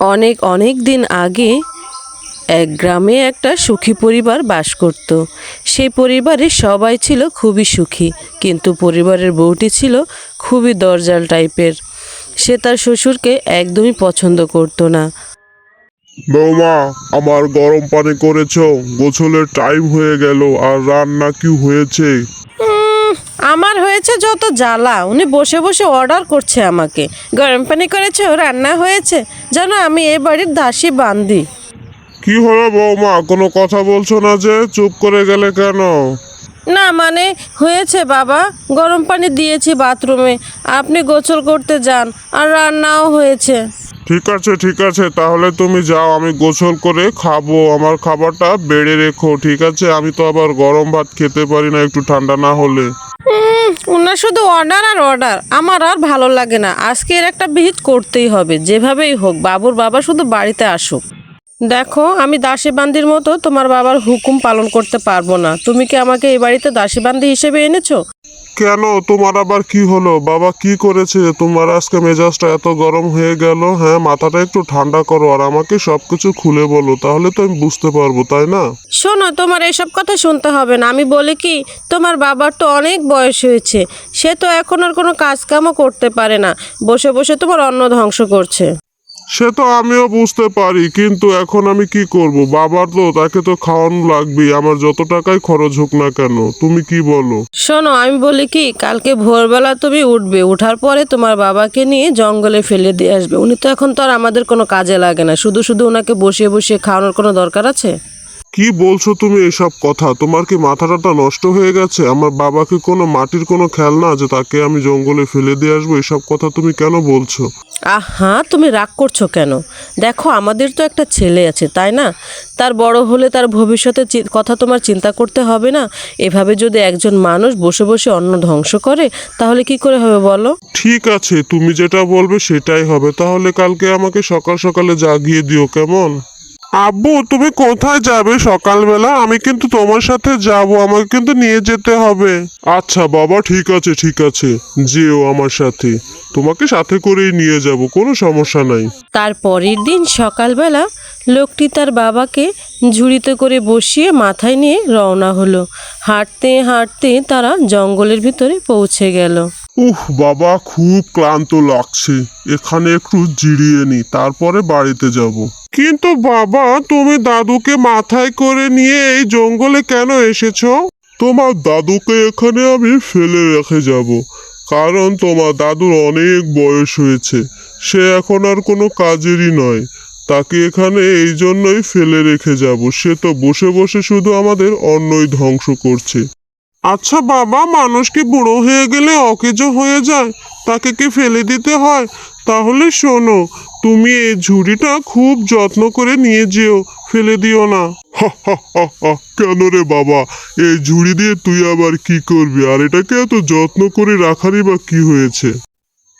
অনেক অনেক দিন আগে এক গ্রামে একটা সুখী পরিবার বাস করত। সেই পরিবারে সবাই ছিল খুবই সুখী কিন্তু পরিবারের বউটি ছিল খুবই দরজাল টাইপের। সে তার শ্বশুরকে একদমই পছন্দ করতো না। বৌমা আমার গরম পানি করেছ গোছলের টাইম হয়ে গেল আর রান্না কি হয়েছে? আমার হয়েছে যত জ্বালা উনি বসে বসে অর্ডার করছে আমাকে। গরম পানি করেছে রান্না হয়েছে যেন আমি এ বাড়ির দাসী বান্দি। কি হলো বৌমা কোনো কথা বলছো না যে চুপ করে গেলে কেন? না মানে হয়েছে বাবা গরম পানি দিয়েছি বাথরুমে আপনি গোসল করতে যান আর রান্নাও হয়েছে। ঠিক আছে ঠিক আছে, তাহলে তুমি যাও, আমি গোসল করে খাব, আমার খাবারটা বেড়ে রেখো, ঠিক আছে? আমি তো আবার গরম ভাত খেতে পারি না, একটু ঠান্ডা না হলে। ওনার শুধু অর্ডার আর অর্ডার আমার আর ভালো লাগে না। আজকে এর একটা বিহিত করতেই হবে, যেভাবেই হোক, বাবুর বাবা শুধু বাড়িতে আসুক। দেখো আমি দাসী বান্দির মতো তোমার বাবার হুকুম পালন করতে পারব না। তুমি কি আমাকে এই বাড়িতে দাসী বান্দি হিসেবে এনেছো? কেন? তোমার আবার কি হলো? বাবা কি করেছে? তোমার আজকে মেজাজটা এত গরম হয়ে গেল হ্যাঁ? মাথাটা একটু ঠান্ডা করো আর আমাকে সবকিছু খুলে বলো তাহলে তো আমি বুঝতে পারব তাই না? শোনো তোমার এইসব কথা শুনতে হবে না। আমি বলি কি তোমার বাবার তো অনেক বয়স হয়েছে। সে তো এখন আর কোনো কাজকামও করতে পারে না। বসে বসে তোমার অন্ন ধ্বংস করছে। সে তো আমিও বুঝতে পারি, কিন্তু এখন আমি কি করব? বাবার তো, তাকে তো খাওয়ানো লাগবেই, আমার যত টাকাই খরচ হোক না কেন, তুমি কি বলো? শোনো, আমি বলি কি, কালকে ভোরবেলা তুমি উঠবে, উঠার পরে তোমার বাবাকে নিয়ে জঙ্গলে ফেলে দিয়ে আসবে। উনি তো এখন তো আর আমাদের কোনো কাজে লাগে না, শুধু শুধু ওনাকে বসিয়ে বসিয়ে খাওয়ানোর কোনো দরকার আছে? কি বলছো তুমি এসব কথা? তোমার কি মাথাটা নষ্ট হয়ে গেছে? আমার বাবাকে কোনো মাটির কোনো খেলনা যে তাকে আমি জঙ্গলে ফেলে দিয়ে আসব? এসব কথা তুমি কেন বলছো? আহা তুমি রাগ করছ কেন? দেখো আমাদের তো একটা ছেলে আছে তাই না? তার বড় হলে তার ভবিষ্যতে কথা তোমার চিন্তা করতে হবে না? এভাবে যদি একজন মানুষ বসে বসে অন্ন ধ্বংস করে তাহলে কি করে হবে বলো? ঠিক আছে তুমি যেটা বলবে সেটাই হবে। তাহলে কালকে আমাকে সকাল সকালে জাগিয়ে দিও কেমন? আব্বু, তুমি কোথায় যাবে সকালবেলা? আমি কিন্তু তোমার সাথে যাব, আমাকে কিন্তু নিয়ে যেতে হবে। আচ্ছা বাবা, ঠিক আছে ঠিক আছে। যেও আমার সাথে। তোমাকে সাথে করেই নিয়ে যাব, কোনো সমস্যা নাই। তার পরের দিন সকালবেলা লোকটি তার বাবাকে ঝুড়িতে করে বসিয়ে মাথায় নিয়ে রওনা হলো। হাঁটতে হাঁটতে তারা জঙ্গলের ভিতরে পৌঁছে গেল। উহ বাবা, খুব ক্লান্ত লাগছে। এখানে একটু জিরিয়ে নি, তারপরে বাড়িতে যাব। কিন্তু বাবা, তুমি দাদুকে মাথায় করে নিয়ে এই জঙ্গলে কেন এসেছ? তোমার দাদুকে এখানে আমি ফেলে রেখে যাব, কারণ তোমার দাদুর অনেক বয়স হয়েছে। সে এখন আর কোনো কাজেরই নয়। তাকে এখানে এই জন্যই ফেলে রেখে যাব। সে তো বসে বসে শুধু আমাদের অন্নই ধ্বংস করছে। আচ্ছা বাবা, মানুষ কি বুড়ো হয়ে গেলে অকেজো হয়ে যায়? তাকে কি ফেলে দিতে হয়? তাহলে শোনো, তুমি এই ঝুড়িটা খুব যত্ন করে নিয়ে যেও, ফেলে দিও না। কেন রে বাবা? এই ঝুড়ি দিয়ে তুই আবার কি করবি? আর এটাকে এত যত্ন করে রাখারই বা কি হয়েছে?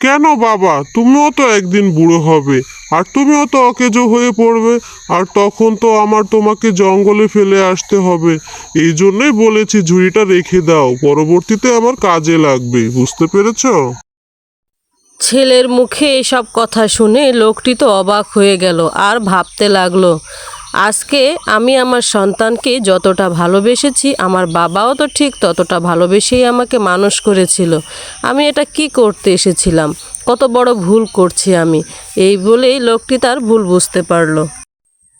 কেন বাবা? তুমিও তো একদিন বুড়ো হবে। আর তুমিও তো অকেজো হয়ে পড়বে। আর তখন তো আমার তোমাকে জঙ্গলে ফেলে আসতে হবে। এই জন্যই বলেছি ঝুড়িটা রেখে দাও। পরবর্তীতে আমার কাজে লাগবে। বুঝতে পেরেছ? ছেলের মুখে এসব কথা শুনে লোকটি তো অবাক হয়ে গেল। আর ভাবতে লাগল আজকে আমি আমার সন্তানকে যতটা ভালোবেসেছি, আমার বাবাও তো ঠিক ততটা ভালোবেসেই আমাকে মানুষ করেছিল। আমি এটা কি করতে এসেছিলাম? কত বড় ভুল করছি আমি? এই বলেই লোকটি তার ভুল বুঝতে পারল।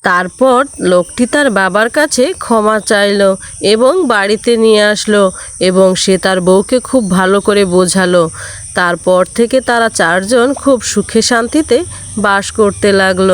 তারপর লোকটি তার বাবার কাছে ক্ষমা চাইলো এবং বাড়িতে নিয়ে আসলো এবং সে তার বউকে খুব ভালো করে বোঝালো। তারপর থেকে তারা চারজন খুব সুখে শান্তিতে বাস করতে লাগল।